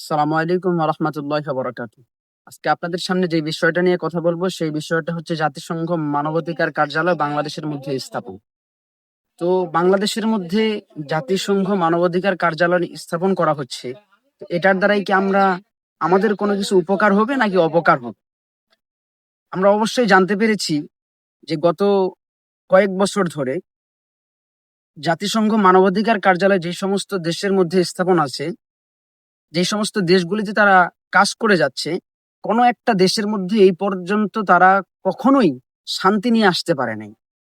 সালামু আলাইকুম রহমতুল্লাহ বরাকাত আজকে আপনাদের সামনে যে বিষয়টা নিয়ে কথা বলব, সেই বিষয়টা হচ্ছে জাতিসংঘ মানবাধিকার কার্যালয় বাংলাদেশের মধ্যে স্থাপন। তো বাংলাদেশের মধ্যে জাতিসংঘ মানবাধিকার কার্যালয় স্থাপন করা হচ্ছে। এটার দ্বারাই কি আমরা, আমাদের কোনো কিছু উপকার হবে নাকি অপকার হবে? আমরা অবশ্যই জানতে পেরেছি যে গত কয়েক বছর ধরে জাতিসংঘ মানবাধিকার কার্যালয় যে সমস্ত দেশের মধ্যে স্থাপন আছে যে সমস্ত দেশগুলিতে তারা কাজ করে যাচ্ছে, কোনো একটা দেশের মধ্যে এই পর্যন্ত তারা কখনোই শান্তি নিয়ে আসতে পারে নাই।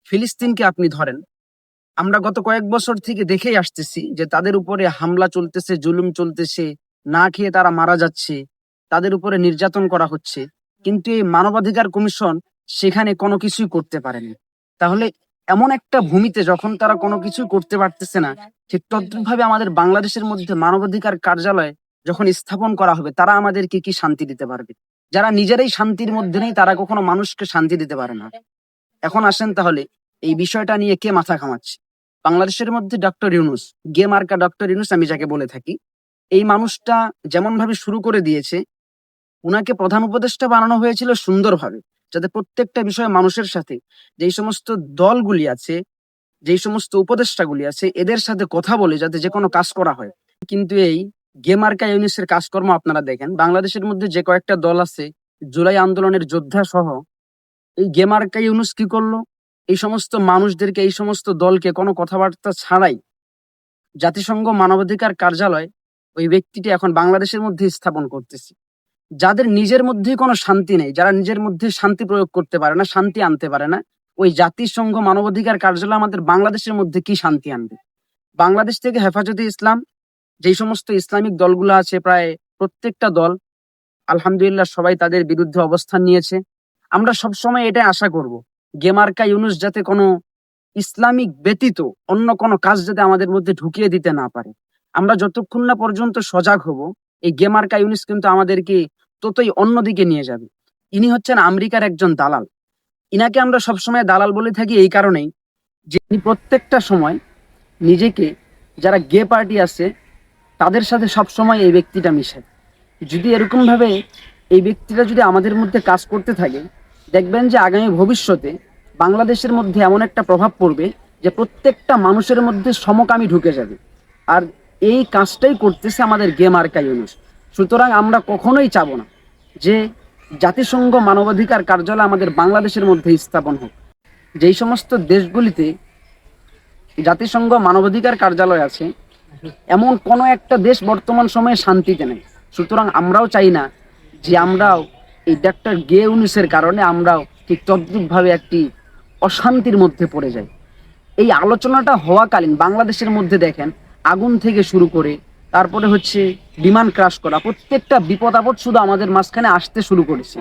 ফিলিস্তিনকে আপনি ধরেন, আমরা গত কয়েক বছর থেকে দেখেই আসতেছি যে তাদের উপরে হামলা চলতেছে, জুলুম চলতেছে, না খেয়ে তারা মারা যাচ্ছে, তাদের উপরে নির্যাতন করা হচ্ছে, কিন্তু এই মানবাধিকার কমিশন সেখানে কোনো কিছুই করতে পারেনি। তাহলে এমন একটা ভূমিতে যখন তারা কোনো কিছুই করতে পারতেছে না, ঠিক তদ্রুপভাবে আমাদের বাংলাদেশের মধ্যে মানবাধিকার কার্যালয় যখন স্থাপন করা হবে, তারা আমাদেরকে কি শান্তি দিতে পারবে? যারা নিজেরাই শান্তির মধ্যে নেই, তারা কখনো মানুষকে শান্তি দিতে পারে না। এখন আসেন তাহলে, এই বিষয়টা নিয়ে কে মাথা ঘামাচ্ছে? বাংলাদেশের মধ্যে ডক্টর ইউনুস, গে মার্কা ডক্টর ইউনুস আমি যাকে বলে থাকি, এই মানুষটা যেমন ভাবে শুরু করে দিয়েছে, উনাকে প্রধান উপদেষ্টা বানানো হয়েছিল সুন্দরভাবে, যাতে প্রত্যেকটা বিষয়ে মানুষের সাথে যেই সমস্ত দলগুলি আছে, যেই সমস্ত উপদেষ্টাগুলি আছে, এদের সাথে কথা বলে যাতে যে কোনো কাজ করা হয়। কিন্তু এই গেমার্কা ইউনিসের কাজকর্ম আপনারা দেখেন। বাংলাদেশের মধ্যে যে কয়েকটা দল আছে, জুলাই আন্দোলনের যোদ্ধা সহ এই গেমার্কা ইউনুস কি করল? এই সমস্ত মানুষদেরকে, এই সমস্ত দলকে কোনো কথাবার্তা ছাড়াই জাতিসংঘ মানবাধিকার কার্যালয় ওই ব্যক্তিটি এখন বাংলাদেশের মধ্যে স্থাপন করতেছে। যাদের নিজের মধ্যে কোনো শান্তি নেই, যারা নিজের মধ্যে শান্তি প্রয়োগ করতে পারে না, শান্তি আনতে পারে না, ওই জাতিসংঘ মানবাধিকার কার্যালয় আমাদের বাংলাদেশের মধ্যে কি শান্তি আনবে? বাংলাদেশ থেকে হেফাজতে ইসলাম যেই সমস্ত ইসলামিক দলগুলো আছে প্রায় প্রত্যেকটা দল, আলহামদুলিল্লাহ সবাই তাদের বিরুদ্ধে অবস্থান নিয়েছে। আমরা সবসময় এটাই আশা করব, গেমার্কা ইউনুস যাতে কোনো ইসলামিক ব্যতীত অন্য কোনো কাজ যাতে আমাদের মধ্যে ঢুকিয়ে দিতে না পারে। আমরা যতক্ষণ না পর্যন্ত সজাগ হব, এই গেমার্কা ইউনুস কিন্তু আমাদেরকে ততই অন্যদিকে নিয়ে যাবে। ইনি হচ্ছেন আমেরিকার একজন দালাল। ইনাকে আমরা সবসময় দালাল বলে থাকি এই কারণেই যে প্রত্যেকটা সময় নিজেকে, যারা গে পার্টি আছে তাদের সাথে সবসময় এই ব্যক্তিটা মিশে। যদি এরকম ভাবে এই ব্যক্তিটা যদি আমাদের মধ্যে কাজ করতে থাকে, দেখবেন যে আগামী ভবিষ্যতে বাংলাদেশের মধ্যে এমন একটা প্রভাব পড়বে যে প্রত্যেকটা মানুষের মধ্যে সমকামী ঢুকে যাবে। আর এই কাজটাই করতেছে আমাদের গেম আর্কা ইউনুস সুতরাং আমরা কখনোই চাবো না যে জাতিসংঘ মানবাধিকার কার্যালয় আমাদের বাংলাদেশের মধ্যে স্থাপন হোক। যেই সমস্ত দেশগুলিতে জাতিসংঘ মানবাধিকার কার্যালয় আছে এমন কোনো একটা দেশ বর্তমান সময়ে শান্তিতে নেই সুতরাং আমরাও চাই না যে আমরাও এই ডাক্তার গে ইউনুসের কারণে আমরাও ঠিক তদ্রুপভাবে একটি অশান্তির মধ্যে পড়ে যাই। এই আলোচনাটা হওয়াকালীন বাংলাদেশের মধ্যে দেখেন, আগুন থেকে শুরু করে তারপরে হচ্ছে বিমান ক্রাশ করা, প্রত্যেকটা বিপদ আপদ শুধু আমাদের মাঝখানে আসতে শুরু করেছে।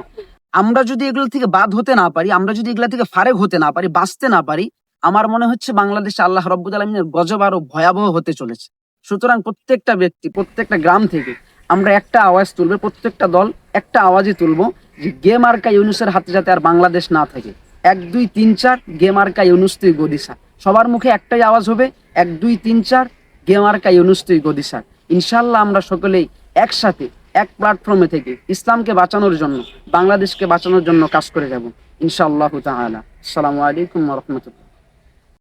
আমরা যদি এগুলো থেকে বাদ হতে না পারি, আমরা যদি এগুলো থেকে ফারেক হতে না পারি, বাঁচতে না পারি, আমার মনে হচ্ছে বাংলাদেশে আল্লাহ রব্বুল আলমিনের গজব আরও ভয়াবহ হতে চলেছে। সুতরাং প্রত্যেকটা ব্যক্তি, প্রত্যেকটা গ্রাম থেকে আমরা একটা আওয়াজ তুলবে, প্রত্যেকটা দল একটা আওয়াজই তুলবো যে গে মার্কা ইউনুসের হাতে যাতে আর বাংলাদেশ না থাকে। এক, দুই, তিন, চার, গে মার্কা ইউনুস তুই গদিসা। সবার মুখে একটাই আওয়াজ হবে, এক, দুই, তিন, চার, গে মার্কা ইউনুস তুই গদিসা। ইনশাল্লাহ আমরা সকলেই একসাথে, এক প্ল্যাটফর্মে থেকে ইসলামকে বাঁচানোর জন্য, বাংলাদেশকে বাঁচানোর জন্য কাজ করে যাব, ইনশাআল্লাহ তাআলা। আসসালামু আলাইকুম রাহমাতুল্লাহ।